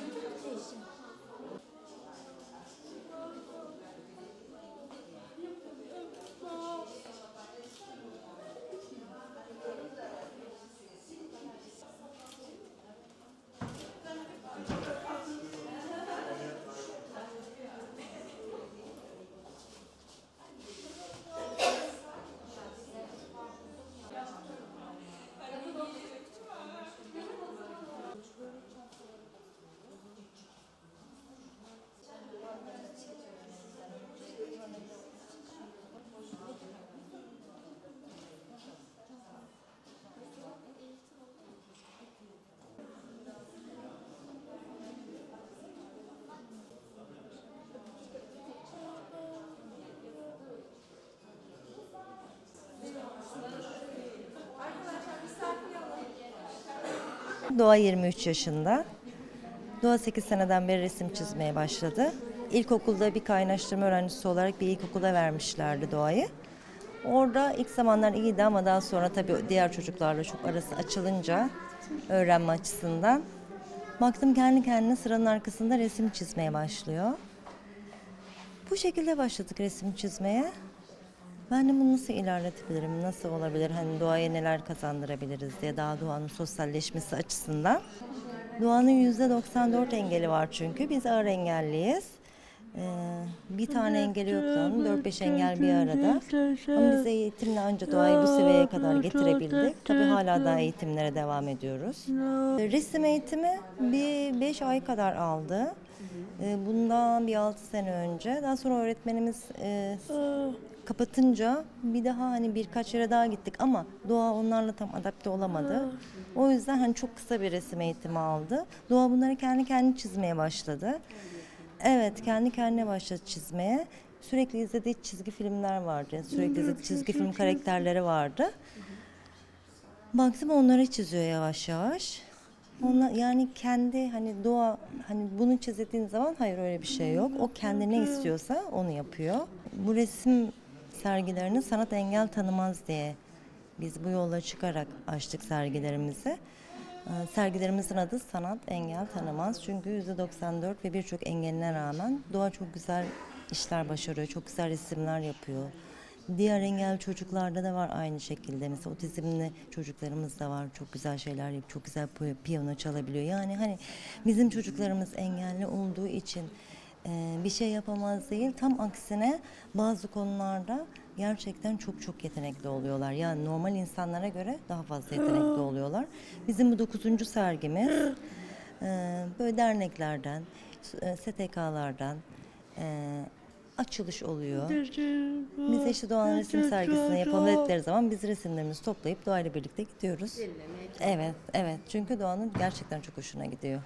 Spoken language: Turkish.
muito triste. Doğa 23 yaşında. Doğa 8 seneden beri resim çizmeye başladı. İlkokulda bir kaynaştırma öğrencisi olarak bir ilkokula vermişlerdi Doğa'yı. Orada ilk zamanlar iyiydi ama daha sonra tabii diğer çocuklarla çok arası açılınca öğrenme açısından baktım kendi kendine sıranın arkasında resim çizmeye başlıyor. Bu şekilde başladık resim çizmeye. Ben de bunu nasıl ilerletebilirim, nasıl olabilir, hani doğaya neler kazandırabiliriz diye daha doğanın sosyalleşmesi açısından. Doğanın yüzde 94 engeli var çünkü. Biz ağır engelliyiz. Ee, bir tane engeli yok doğanın, 4-5 engel bir arada. Ama biz eğitimle anca doğayı bu seviyeye kadar getirebildik. Tabii hala daha eğitimlere devam ediyoruz. Resim eğitimi bir 5 ay kadar aldı. Ee, Bundan bir 6 sene önce. Daha sonra öğretmenimiz e, kapatınca bir daha hani birkaç yere daha gittik ama doğa onlarla tam adapte olamadı. O yüzden hani çok kısa bir resim eğitimi aldı. Doğa bunları kendi kendine çizmeye başladı. Evet kendi kendine başladı çizmeye. Sürekli izlediği çizgi filmler vardı. Sürekli izlediği çizgi film karakterleri vardı. Baktım onları çiziyor yavaş yavaş. Ona, yani kendi hani doğa hani bunu çizdiğin zaman hayır öyle bir şey yok. O kendi ne istiyorsa onu yapıyor. Bu resim sergilerini sanat engel tanımaz diye biz bu yola çıkarak açtık sergilerimizi. Ee, Sergilerimizin adı Sanat Engel Tanımaz. Çünkü %94 ve birçok engeline rağmen doğa çok güzel işler başarıyor. Çok güzel resimler yapıyor. Diğer engel çocuklarda da var aynı şekilde. Mesela otizmli çocuklarımız da var. Çok güzel şeyler yapıyor. Çok güzel pi- piyano çalabiliyor. Yani hani bizim çocuklarımız engelli olduğu için e, bir şey yapamaz değil. Tam aksine bazı konularda gerçekten çok çok yetenekli oluyorlar. Yani normal insanlara göre daha fazla yetenekli oluyorlar. Bizim bu dokuzuncu sergimiz e, böyle derneklerden, STK'lardan e, açılış oluyor. Biz işte Doğan Resim Sergisi'ne yapalım dedikleri zaman biz resimlerimizi toplayıp Doğayla birlikte gidiyoruz. Evet, evet. Çünkü Doğan'ın gerçekten çok hoşuna gidiyor.